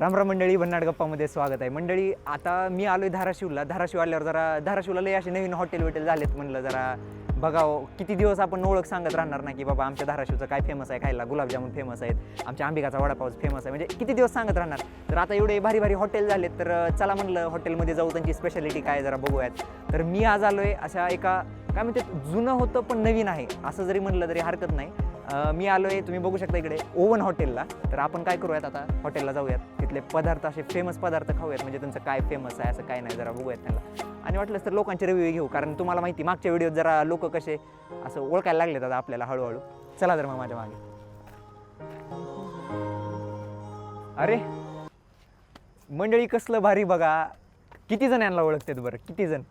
राम राम मंडळी भन्नाट गप्पामध्ये स्वागत आहे. मंडळी आता मी आलोय धाराशिवला. धाराशिव आल्यावर जरा धाराशिवला लय असे नवीन हॉटेल विटेल झालेत म्हणलं जरा बघावं. किती दिवस आपण ओळख सांगत राहणार ना की बाबा आमच्या धाराशिवचं काय फेमस आहे खायला गुलाबजामुन फेमस आहेत आमच्या आंबिकाचा वडापाव फेमस आहे. म्हणजे किती दिवस सांगत राहणार? तर आता एवढे भारी भारी हॉटेल झालेत तर चला म्हणलं हॉटेलमध्ये जाऊ त्यांची स्पेशालिटी काय जरा बघूयात. तर मी आज आलोय अशा एका काय म्हणते जुनं होतं पण नवीन आहे. असं जरी म्हणलं तरी हरकत नाही. मी आलोय तुम्ही बघू शकता इकडे ओवन हॉटेलला. तर आपण काय करूयात आता? हॉटेलला जाऊयात. तिथले पदार्थ असे फेमस पदार्थ खाऊयात. म्हणजे त्यांचं काय फेमस आहे असं काय नाही जरा बघूयात त्यांना. आणि वाटलंच तर लोकांचे रिव्ह्यू घेऊ कारण तुम्हाला माहिती मागच्या व्हिडिओत जरा लोक कसे असं ओळखायला लागलेत आता आपल्याला हळूहळू. चला तर मग माझ्या मागे. अरे मंडळी कसलं भारी बघा. किती जण यांना ओळखतात बरं? किती जण?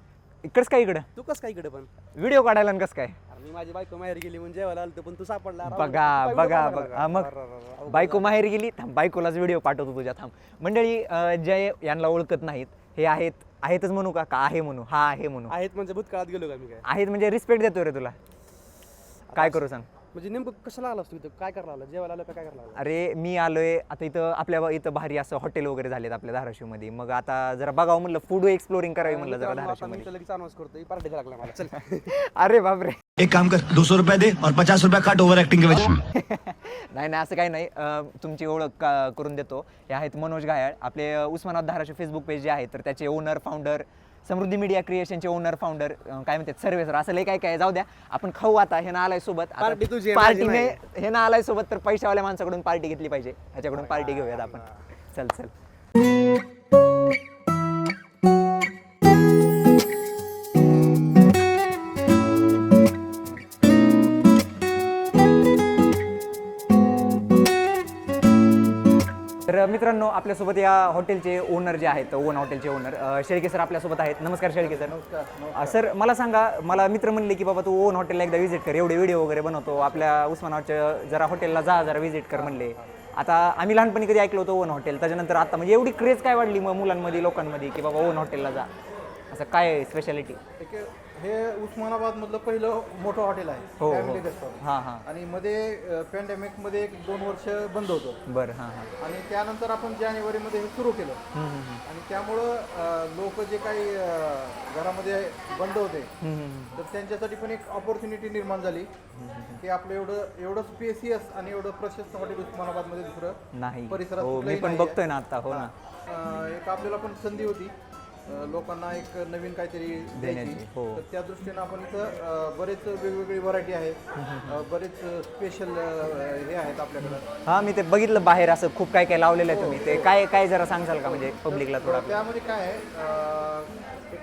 इकडंच काय इकडं? तू कस काय इकडे पण? व्हिडिओ काढायला आणि कसं काय? मी माझी बायको माहेर गेली म्हणजे जेवायला आलतो पण तू सापडला. बघा बघा बघा. हा, मग बायको माहेर गेली थांब बायकोलाच व्हिडिओ पाठवतो तुझ्या थांब. मंडळी अं, जे यांना ओळखत नाहीत हे आहेत आहेतच म्हणू का? का आहे म्हणू? हा आहे म्हणू. आहेत म्हणजे भूतकाळात गेलो का मी काय? आहेत म्हणजे रिस्पेक्ट देतो रे तुला. काय करू सांग? म्हणजे नेमकं कशाला आलास तू इथं? काय करायला आला? जेवायला आलं का काय करायला आला? अरे मी आलोय. आता इथं आपल्या इथं भारी असं हॉटेल वगैरे झालेत आपल्या धाराशिवमध्ये. मग आता जरा बघावं म्हणलं फूड एक्सप्लोरिंग करावी म्हणलं जरा धाराशिवमध्ये. लगेच अनाऊन्स करतोय. पार्टी लागला मला. चल. अरे बापरे. एक काम कर दो सौ रुपया दे और पचास रुपया काट ओवर एक्टिंग के वजह नाही नाही असं काही नाही. अं, तुमची ओळख का- करून देतो. हे आहेत मनोज घायाळ. आपले अं, उस्मानाबाद धाराशिव फेसबुक पेज जे आहे तर त्याचे ओनर फाउंडर समृद्धी मीडिया क्रिएशनचे ओनर फाउंडर काय म्हणतात सर्वे सर असं लय काय काय जाऊ द्या. आपण खाऊ आता हे ना आलाय सोबत. Party तुझी आहे, पार्टी माझी हे ना आलाय सोबत तर पैशावाल्या माणसाकडून पार्टी घेतली पाहिजे. ह्याच्याकडून पार्टी घेऊयात आपण. चल चल. तर मित्रांनो आपल्यासोबत या हॉटेलचे ओनर जे आहेत ओन हॉटेलचे ओनर शेळके सर आपल्यासोबत आहेत. नमस्कार शेळके सर सर मला सांगा मला मित्र म्हणले की बाबा तू ओन हॉटेलला एकदा व्हिजिट कर एवढे व्हिडिओ वगैरे बनवतो आपल्या उस्मानाबादच्या जरा हॉटेलला जा जरा व्हिजिट कर म्हणले. आता आम्ही लहानपणी कधी ऐकलो होतो ओन हॉटेल त्याच्यानंतर आता म्हणजे एवढी क्रेज काय वाढली मग मुलांमध्ये लोकांमध्ये की बाबा ओन हॉटेलला जा. असं काय स्पेशालिटी हे उस्मानाबाद मधलं पहिलं मोठं हॉटेल आहे. हो हो. फॅमिली रेस्टॉरंट हां हां. आणि मध्ये पॅन्डेमिकमध्ये एक दोन वर्ष बंद होतं. बरं हां हां. आणि त्यानंतर आपण जानेवारीमध्ये हे सुरू केलं. हम्म, हम्म, आणि त्यामुळं लोक जे काही अं, घरामध्ये बंद होते हम्म, हम्म, तर त्यांच्यासाठी पण एक ऑपॉर्च्युनिटी निर्माण झाली. की आपलं एवढं एवढं स्पेसियस आणि एवढं प्रशस्त हॉटेल उस्मानाबादमध्ये दुसरं हम्म. नाही. परिसरात हो मी कुठलंही पण नाहीये. बघतोय ना आता हो ना. अं, एक आपल्याला पण संधी होती. लोकांना एक नवीन काहीतरी द्यायची. हो. तर त्या दृष्टीनं आपण इथं बरेच वेगवेगळी व्हरायटी आहे बरेच स्पेशल हे आहेत आपल्याकडं. हा मी ते बघितलं बाहेर असं खूप काय काय लावलेलं आहे तुम्ही. ते काय काय जरा सांगाल का? म्हणजे पब्लिकला थोडा त्यामध्ये काय आहे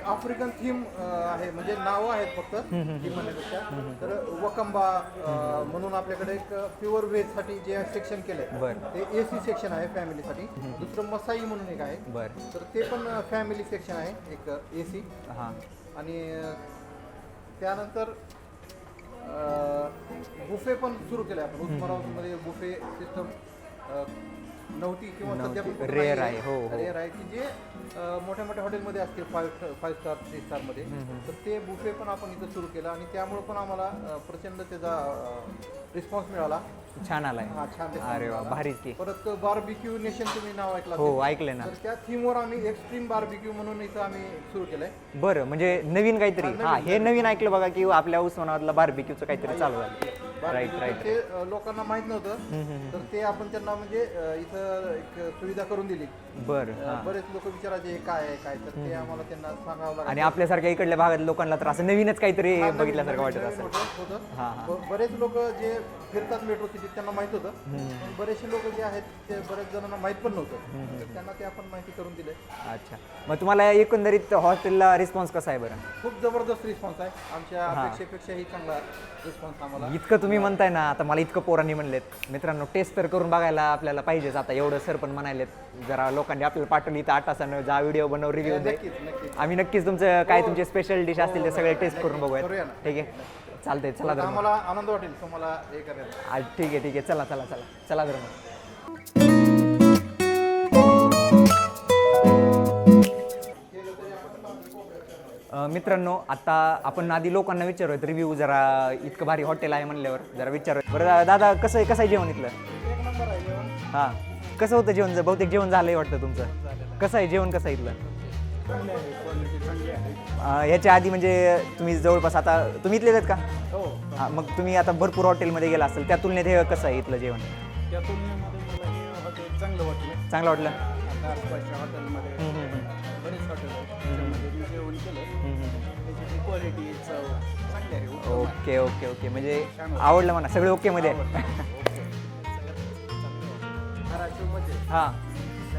आफ्रिकन थीम आहे. म्हणजे नावं आहेत फक्त थीम म्हणण्यापेक्षा तर वकंबा म्हणून आपल्याकडे एक प्युअर व्हेजसाठी जे सेक्शन केलंय बरं. ते एसी सेक्शन आहे फॅमिलीसाठी. दुसरं मसाई म्हणून एक आहे. बरं. तर ते पण फॅमिली सेक्शन आहे एक ए सी हां. आणि त्यानंतर बुफे पण सुरू केले आपण. उस्मानाबादमध्ये बुफे सिस्टम नव्हती किंवा सध्या नाही आहे, हो, हो. रेअर आहे की जे मोठ्या मोठ्या हॉटेलमध्ये असतील फाईव्ह फाईव्ह स्टार थ्री स्टारमध्ये तर ते बुफे पण आपण इथं सुरू केलं आणि त्यामुळे पण आम्हाला प्रचंड त्याचा रिस्पॉन्स मिळाला. छान आलाय. हा छान अरे वा. भारीच की. परत बार्बिक्यू नेशन तुम्ही नाव ऐकलं हो. ऐकलंय ना. तर त्या थीमवर आम्ही एक्स्ट्रीम बार्बिक्यू म्हणून इथं आम्ही सुरू केलंय. बरं म्हणजे नवीन काहीतरी. हा हे नवीन ऐकलं बघा की आपल्या उस्मानाबादला बार्बिक्यूचं काहीतरी चालू झालं ते अ, लोकांना माहीत नव्हतं. तर ते आपण त्यांना म्हणजे अ, इथं एक सुविधा करून दिली. बरं हां. बरेच लोक विचारायचे हे काय आहे काय तर ते आम्हाला त्यांना सांगावं लागलं. आणि आपल्यासारख्या इकडल्या भागात लोकांना तर असं नवीनच काहीतरी बघितल्यासारखं वाटत असेल. हां हां. ब- बरेच लोक जे फिरतात मेट्रो सिटीत त्यांना माहीत होतं. पण बरेचसे लोक जे आहेत ते बरेच जणांना माहीत पण नव्हतं. तर त्यांना ते आपण माहिती करून दिले अच्छा. मग तुम्हाला एकंदरीत हॉस्टेलला रिस्पॉन्स कसा आहे बरं? खूप जबरदस्त रिस्पॉन्स आहे. आमच्या अपेक्षेपेक्षाही चांगला रिस्पॉन्स आम्हाला. इतकं तुम्ही म्हणताय ना आता मला इतकं पोरांनी म्हणलेत. मित्रांनो टेस्ट तर करून बघायला आपल्याला पाहिजेच आता एवढं सर पण म्हणालेत. जरा लोकांनी आपल्याला पाठवली तर आठ तासानं जा व्हिडिओ बनव रिव्ह्यू दे. आम्ही नक्कीच तुमचं काय तुमचे स्पेशल डिश असतील ते सगळे टेस्ट करून बघूयात. ना. ठीक आहे? चालतंय चला तर मग. आनंद वाटेल तुम्हाला हे करायला. ठीक आहे ठीक आहे. चला चला चला. चला तर मग मित्रांनो आता आपण आधी लोकांना विचारूयात. रिव्ह्यू जरा इतकं भारी हॉटेल आहे म्हणल्यावर जरा विचारूयात. बरं दादा कसं आहे कसं आहे जेवण इथलं? हां. कसं होतं जेवण? बहुतेक जेवण झालंय वाटतं तुमचं. कसं आहे जेवण कसं आहे इथलं? अं, याच्या आधी म्हणजे तुम्ही जवळपास आता तुम्ही इथलेच आहेत का? हो. हा, मग तुम्ही आता भरपूर हॉटेलमध्ये गेला असेल त्या तुलनेत हे कसं आहे इथलं जेवण? त्या तुलनेमध्ये चांगलं वाटलं. चांगलं वाटलं? हॉटेलमध्ये त्याची क्वालिटी चव चांगली आहे उत्तम आहे. Okay okay okay. म्हणजे आवडलं म्हणा सगळे ओके. मध्ये आहे. धाराशिवमध्ये हां.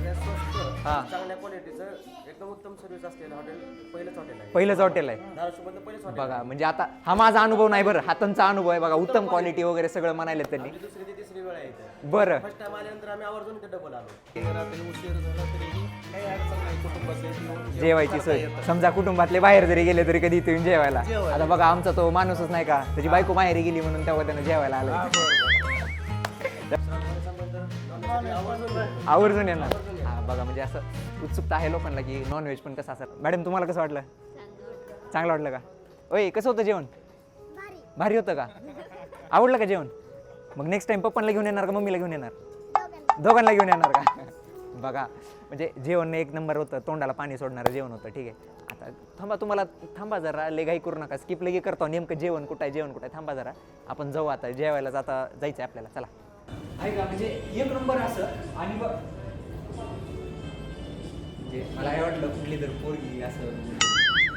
सगळ्यात स्वस्त हां. चांगल्या क्वालिटीचं एकदम उत्तम सर्व्हिस असलेलं हॉटेल पहिलंच हॉटेल आहे. पहिलंच हॉटेल आहे. धाराशिवमधलं पहिलंच हॉटेल बघा म्हणजे आता हा माझा अनुभव नाही बरं. हा त्यांचा अनुभव आहे बघा. उत्तम क्वालिटी वगैरे सगळं म्हणायला त्यांनी दुसरी ते तिसरी वेळ आहे इथं. बरं. फर्स्ट टाइम आल्यानंतर आम्ही आवर्जून इथे डबल आलो. रात्री उशीर झाला तरीही काही अडचण नाही. कुटुंबाचं येऊन जेवायची सोय. समजा कुटुंबातले बाहेर जरी गेले तरी कधी इथे येऊन जेवायला. आता बघा आमचा तो माणूसच नाही का? त्याची बायको बाहेर गेली म्हणून तेव्हा त्यानं जेवायला हा, आलं. आवर्जून आवर्जून येणार. बघा म्हणजे असं उत्सुकता आहे लोकांना की नॉनव्हेज पण कसं असं मॅडम तुम्हाला कसं वाटलं? चांगलं वाटलं का? ओय कसं होतं जेवण? भारी होतं का? आवडलं का जेवण? मग नेक्स्ट टाइम पप्पांना घेऊन येणार का मम्मीला घेऊन येणार? दोघांना घेऊन येणार का? बघा म्हणजे जेवण एक नंबर होतं तोंडाला पाणी सोडणारं जेवण होतं ठीक आहे. आता थांबा तुम्हाला थांबा जरा लेघाई करू नका. स्किप लगे करतो. नेमकं जेवण कुठं आहे जेवण कुठं आहे थांबा जरा. आपण जाऊ आता जेवायला जाता जायचं आहे आपल्याला. चला. ऐका म्हणजे एक नंबर असं आणि म्हणजे मला काय वाटलं कुठली तर पोरगी असं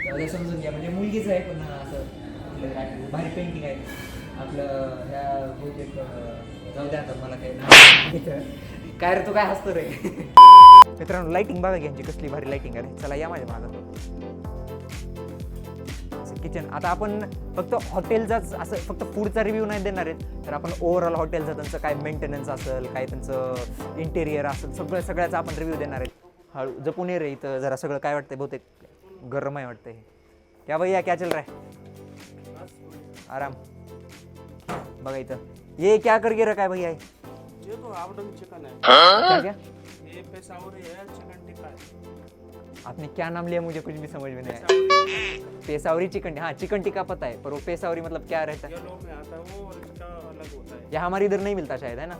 म्हणजे समजून घ्या. म्हणजे मुलगीच आहे पण असं आपलं भारी पेंटिंग आहे. आपलं ह्या बहुतेक जाऊ द्या आता मला काही काय रे तू काय हसतो रे? मित्रांनो लाईटिंग बघा घ्यायची कसली भारी लाईटिंग आहे. चला या माझ्या मागं. किचन आता आपण फक्त हॉटेलचाच असं फक्त फूडचा रिव्ह्यू नाही देणार आहेत. तर आपण ओव्हरऑल हॉटेलचा त्यांचं काय मेंटेनन्स असेल काय त्यांचं इंटेरियर असेल सगळं सगळ्याचा आपण रिव्ह्यू देणार आहेत. हळू जपून ये रे इथं जरा सगळं काय वाटतंय बहुतेक? गरम आहे वाटतंय. क्या भैया क्या चल रहा है? आराम. बघा इथं. ये क्या कर गे काय भैया? ये तो आवडन चिकन है क्या क्या? ये पेशावरी है चिकन टिक्का है आपने क्या नाम लिया मुझे कुछ भी समझ में नहीं आया. पेशावरी चिकन हाँ चिकन टिक्का पता है पर वो पेशावरी मतलब क्या रहता है? येलो में आता है वो और इसका अलग होता है. यहाँ हमारे इधर नहीं मिलता शायद है ना?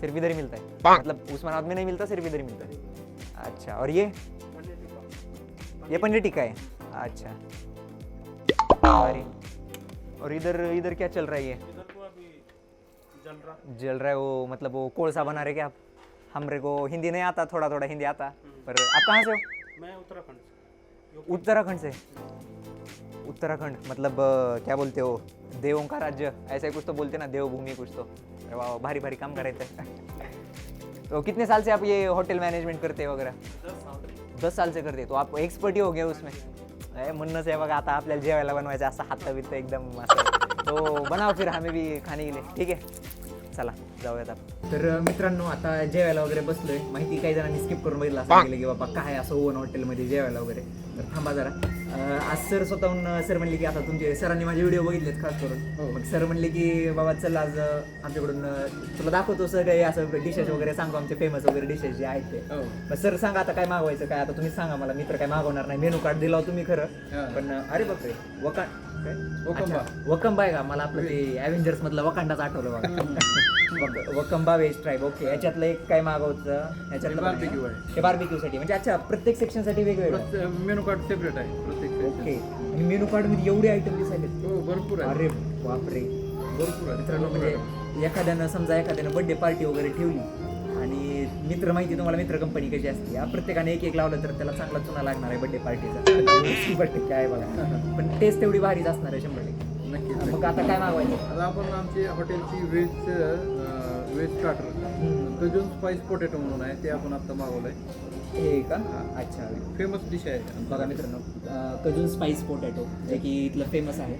सिर्फ इधर ही मिलता है. मतलब उस्मानाबाद में नहीं मिलता सिर्फ इधर ही मिलता है. अच्छा और ये? ये पनीर टिक्का है? अच्छा। और इधर इधर क्या चल रहा है ये? तो जल रहा। जल रहा है वो मतलब वो कोलसा बना रहे क्या आप? हमरे को हिंदी नहीं आता थोड़ा थोड़ा हिंदी आता। पर आप कहाँ से हो? मैं उत्तराखंड से। उत्तराखंड से? उत्तराखंड मतलब क्या बोलते हो? देवों का राज्य। ऐसा कुछ तो बोलते ना देवभूमि कुछ तो। अरे वाह भारी भारी काम करायचं तो कितने साल से आप ये होटल मैनेजमेंट करते हो वगैरह? दस साल से करते तो आप एक्सपर्ट ही हो गए उसमें। अरे म्हणणंच आहे बघा आता आपल्याला जेवायला बनवायचं असं हात बित एकदम तो बनाव फिर हमें भी खाने के लिए ठीक आहे? चला. जाऊयात आपण. तर मित्रांनो आता जेवायला वगैरे बसलोय. माहिती काही जणांनी स्किप करून बघितलं असं की बाबा काय असं ओवन हॉटेलमध्ये जेवायला वगैरे? तर थांबा जरा. आज सर स्वतःहून सर म्हणले की आता तुमचे सरांनी माझे व्हिडिओ बघितलेत खास करून. मग सर म्हणले की बाबा चल आज आमच्याकडून तुला दाखवतो सर काही असं डिशेस वगैरे. सांगू आमचे फेमस वगैरे डिशेस जे आहेत ते. मग सर सांगा आता काय मागवायचं? काय? आता तुम्ही सांगा मला. मी तर काय मागवणार नाही. मेनू कार्ड दिला तुम्ही खरं. पण अरे बापरे. वका काय? वकंबा. आहे का? मला आपलं ते अव्हेंजर्स मधलं वकांडाच आठवलं बघा. वक- वकंबा वेज ट्राईब ओके याच्यातलं एक काय मागवतं याच्यातलं barbecue आहे. हे बार्बिक्यू साठी. म्हणजे अच्छा प्रत्येक सेक्शनसाठी वेगवेगळं. मेनू कार्ड सेपरेट आहे. प्रत्येक ओके आणि मेनू कार्डमध्ये एवढे आयटम दिसायले हो भरपूर अरे बापरे. भरपूर आहे मित्रांनो म्हणजे एखाद्यानं समजा एखाद्यानं बर्थडे पार्टी वगैरे ठेवली आणि मित्र माहिती तुम्हाला मित्र कंपनी कशी असते. या प्रत्येकाने एक एक लावलं तर त्याला चांगला चुना लागणार आहे बर्थडे पार्टीचा टक्के आहे बघा. पण टेस्ट तेवढी भारीच असणार आहे शंभर टक्के. नक्कीच मग आता काय मागवायचं? आता आपण आमची हॉटेलची veg veg starter cajun spice potato म्हणून आहे ते आपण आता मागवलंय. हे का? अच्छा. फेमस डिश आहे. बघा मित्रांनो कजून स्पाइस पोटॅटो जे की इथलं फेमस आहे.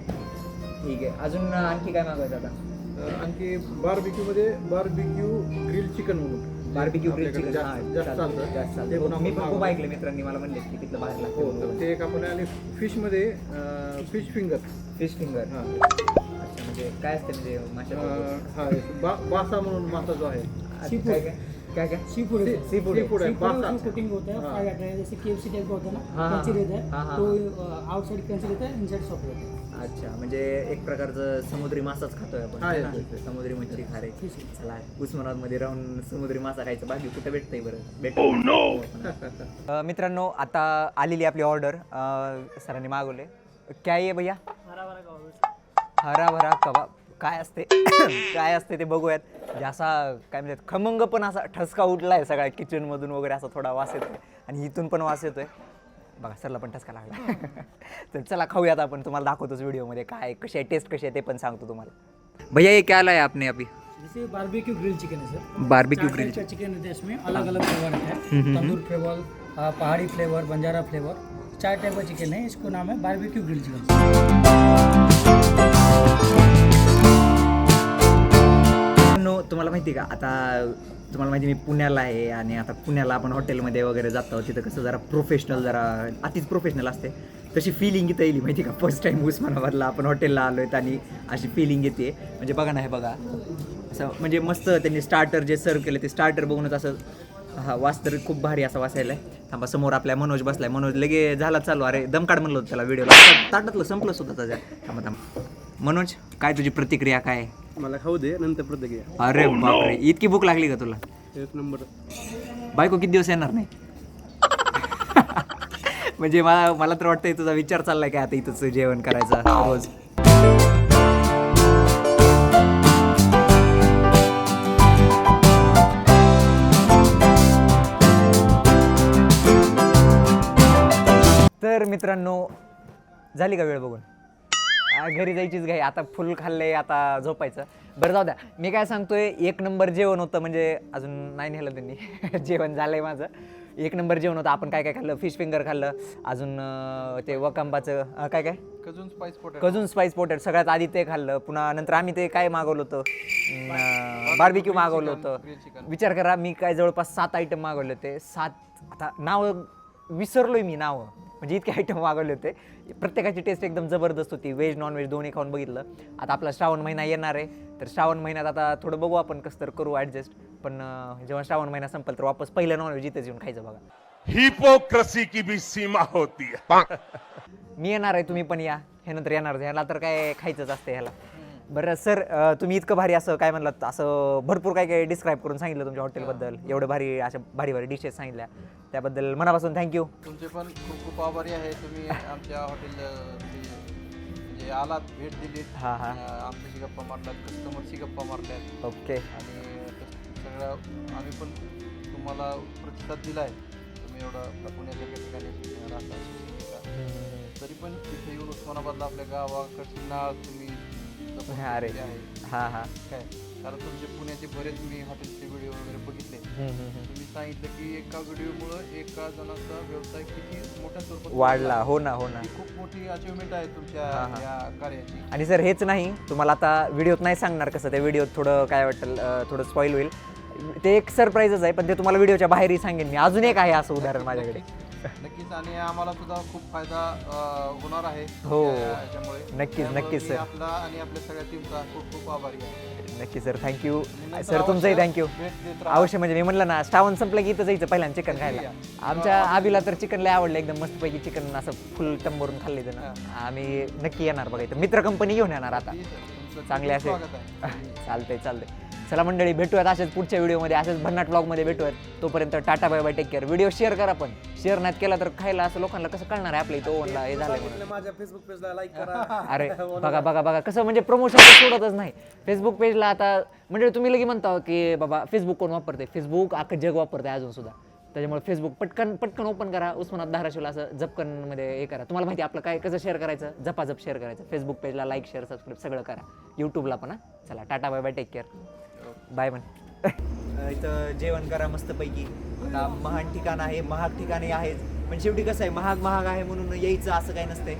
ठीक आहे. अजून आणखी काय मागवायचं आता? आणखी बार्बिक्यू मध्ये बार्बिक्यू ग्रिल चिकन म्हणून. बार्बिक्यू ग्रिल आपल्याकडे चिकन जास्त जास्त चालतं जास्त ते चालतं पण मी आपण पण खूप. ऐकलं मित्रांनी मला म्हणले की तिथलं बाहेर हो तर लागतं ते एक आपण आणि फिशमध्ये फिश फिंगर फिश फिंगर हा. अच्छा म्हणजे काय असते म्हणजे माशाबद्दल? हा बासा म्हणून मासा जो आहे. अच्छा, काय काय? क्या क्या? सी फूड सी फूड है, बासा। उसमें कोटिंग होता है फ्राई रहता है जैसे के टाइप का होता है ना हाँ, रहता हाँ, तो आउटसाइड रहता है इनसाइड सॉफ्ट रहता है. अच्छा म्हणजे एक प्रकारचं समुद्री मासाच खातोय आपण. समुद्री मच्छी खारे. चला उस्मानाबादमध्ये राहून समुद्री मासा खायचं बाकी कुठं भेटतंय बरं? भेट मित्रांनो आता आलेली आपली ऑर्डर सरांनी मागवले काय आहे भैया? हरा भरा कबाब. काय असते? काय असते ते बघूयात. म्हणजे असा काय म्हणतात खमंग पण असा ठसका उठलाय सगळ्या किचनमधून वगैरे असा थोडा वास येतोय. आणि इथून पण वास येतोय. बघा सरला पण ठसका लागला. तर चला खाऊयात आपण. तुम्हाला दाखवतोच व्हिडिओमध्ये काय कशी आहे टेस्ट कशी आहे ते पण सांगतो तुम्हाला. भैया ये क्या लाया आपने अभी? जैसे बारबेक्यू ग्रिल चिकन है सर बारबेक्यू ग्रिल का चिकन है इसमें अलग अलग फ्लेवर है। Tandoor flavour pahadi flavour banjara flavour चार टाइप का चिकन है इसको नाम है बारबेक्यू ग्रिल चिकन नो तुम्हाला माहिती आहे का? आता तुम्हाला माहिती आहे, मी पुण्याला आहे आणि आता पुण्याला आपण हॉटेलमध्ये वगैरे जातो तिथं कसं जरा प्रोफेशनल जरा अतिच प्रोफेशनल असते. तशी फिलिंग इथं येईल माहिती आहे का? फर्स्ट टाईम उस्मानाबादला आपण हॉटेलला आलो आहेत आणि अशी फिलिंग येते. म्हणजे बघा ना हे बघा. असं म्हणजे मस्त त्यांनी स्टार्टर जे सर्व केले ते स्टार्टर बघूनच असं हा वास तर खूप भारी असा वासायला थांबा समोर आपल्या मनोज बसलाय. मनोज लगे झाला चालू. अरे दमकाड म्हणलं होतं त्याला व्हिडिओला ताटातलं संपलं सुद्धा त्याच्या थांबा थांबा. मनोज काय तुझी प्रतिक्रिया काय? आहे? मला खाऊ दे नंतर प्रतिक्रिया अरे बापरे इतकी भूक लागली का तुला? एक नंबर. बायको किती दिवस येणार नाही? म्हणजे मला मला तर वाटतंय तुझा विचार चाललाय काय आता इथंच जेवण करायचा रोज. तर मित्रांनो झाली का वेळ बघून? आ, घरी जायचीच घाई. आता फुल खाल्ले आता झोपायचं. बरं जाऊ द्या. मी काय सांगतोय एक नंबर जेवण होतं म्हणजे अजून नाही नेलं त्यांनी. जेवण झालंय माझं. एक नंबर जेवण होतं. आपण काय काय खाल्लं? फिश फिंगर खाल्लं. अजून अं, ते वकांबाचं अं, काय काय Cajun spice potato. Cajun spice potato. सगळ्यात आधी ते खाल्लं. पुन्हा नंतर आम्ही ते काय मागवलं होतं? बार्बिक्यू मागवलं होतं. विचार करा मी काय जवळपास सात आयटम मागवले होते. सात आता नावं विसरलोय मी नावं. म्हणजे इतके आयटम मागवले होते. प्रत्येकाची टेस्ट एकदम जबरदस्त होती. व्हेज नॉन व्हेज दोन्ही खाऊन बघितलं. आता आपला श्रावण महिना येणार आहे. तर श्रावण महिन्यात आता थोडं बघू आपण कसं तर करू ॲडजस्ट पण जेव्हा श्रावण महिना संपल तर वापस पहिलं नॉन व्हेज इथेच येऊन खायचं बघा. हिपोक्रेसी की भी सीमा होती. मी येणार आहे तुम्ही पण या. हे नंतर येणार ह्याला तर काय खायचंच असते ह्याला. बरं सर तुम्ही इतकं भारी असं काय म्हणलात असं भरपूर काय काय डिस्क्राईब करून सांगितलं तुमच्या हॉटेलबद्दल एवढं भारी अशा भारी भारी डिशेस सांगितल्या. त्याबद्दल मनापासून थँक्यू तुमचे पण खूप खूप आभारी आहे. तुम्ही आमच्या हॉटेल म्हणजे आलात भेट दिली हा, हा. आमच्याशी गप्पा मारल्यात कस्टमरशी गप्पा मारल्यात. ओके आणि सगळं आम्ही पण तुम्हाला प्रतिसाद दिलाय. तुम्ही एवढं पुण्यासारख्या ठिकाणी राहता. तरी पण तिथे येऊन उस्मानाबादला आपल्या गावाकडची नाळ तुम्ही अरे. हां हां काय? कारण तुमचे पुण्याचे बरेच मी हॉटेलचे व्हिडिओ वगैरे बघितले. तुम्ही सांगितलं की एका व्हिडिओमुळं एका जणाचा व्यवसाय किती मोठ्या स्वरूपात वाढला. हो ना हो ना. खूप मोठी अचिव्हमेंट आहे तुमच्या. या कार्याची. आणि सर हेच नाही तुम्हाला आता व्हिडिओत नाही सांगणार कसं त्या व्हिडिओत थोडं काय वाटेल थोडं स्पॉईल होईल. ते एक सरप्राईजच आहे पण ते तुम्हाला व्हिडिओच्या बाहेरही सांगेन मी. अजून एक आहे असं उदाहरण माझ्याकडे. नक्कीच आणि आम्हाला सुद्धा खूप फायदा अं, होणार आहे. हो. याच्यामुळे. नक्कीच, त्यामुळे नक्कीच, मी सर. आपला आणि आपल्या सगळ्या टीमचा खूप खूप आभारी आहे. नक्की सर. थँक्यू नंतर सर तुमचंही अवश्य थँक्यू भेट देत राहा. अवश्य म्हणजे मी म्हणलं ना श्रावण संपलं की इथं जायचं पहिल्यांदा चिकन खायला. आमच्या आबीला तर चिकन लय आवडलं एकदम मस्तपैकी चिकन असं फुल टंबरून खाल्ले ना. आम्ही नक्की येणार बघा इथं. मित्र कंपनी घेऊन येणार आता. तुमचं चांगले खूप असे. स्वागत आहे. चालतंय चालतंय. चला मंडळी भेटूयात असेच पुढच्या व्हिडिओमध्ये असेच भन्नाट ब्लॉगमध्ये भेटूयात. तोपर्यंत tata bye bye take care video share करा पण. शेअर नाही केला तर खायला असं लोकांना कसं कळणार आहे आपल्या इथं ओनला हे म्हणून. माझ्या फेसबुक पेजला लाईक करा. अरे बघा बघा बघा कसं म्हणजे प्रमोशन सोडतच नाही. फेसबुक पेजला आता म्हणजे तुम्ही लगे म्हणता की बाबा फेसबुक कोण वापरते फेसबुक अख्खं जग वापरते अजून सुद्धा. त्याच्यामुळे फेसबुक पटकन पटकन ओपन करा. उस्मानात धाराशिवला असं जपकनमध्ये हे करा. तुम्हाला माहिती आपलं काय कसं शेअर करायचं? जपाजप शेअर करायचं. फेसबुक पेजला लाईक शेअर सबस्क्राईब सगळं करा. यूट्यूबला पण हा. चला tata bye bye take care bye म्हण. इथं जेवण करा मस्तपैकी. आता महान ठिकाण आहे महाग ठिकाणी आहेच पण शेवटी कसं आहे महाग महाग आहे म्हणून यायचं असं काही नसतंय.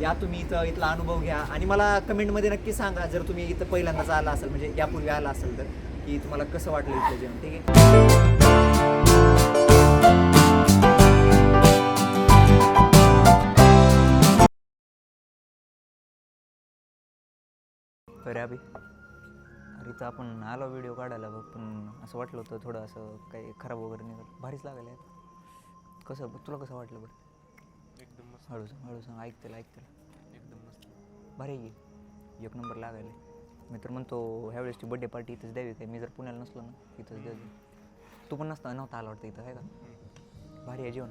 या तुम्ही इथं इथला अनुभव घ्या. आणि मला कमेंटमध्ये नक्की सांगा जर तुम्ही इथं पहिल्यांदाच आला असेल म्हणजे यापूर्वी आला असेल तर की तुम्हाला कसं वाटलं इथलं जेवण ठीक आहे? अरे इथं आपण आलो व्हिडिओ काढायला बघ पण असं वाटलं होतं थोडं असं काही खराब वगैरे निघालं भारीच लागलं यार कसं तुला कसं वाटलं बरं? एकदम मस्त. हळू सांग हळू सांग ऐकतेल ऐकतेल एकदम मस्त. भारी आहे की. एक नंबर लागायला. मी तर म्हणतो ह्यावेळेसची बड्डे पार्टी इथंच द्यावी काय? मी जर पुण्याला नसलो ना इथंच द्यावी तू पण नसता नव्हता आला वाटतं इथं आहे का? भारी आहे जेवण.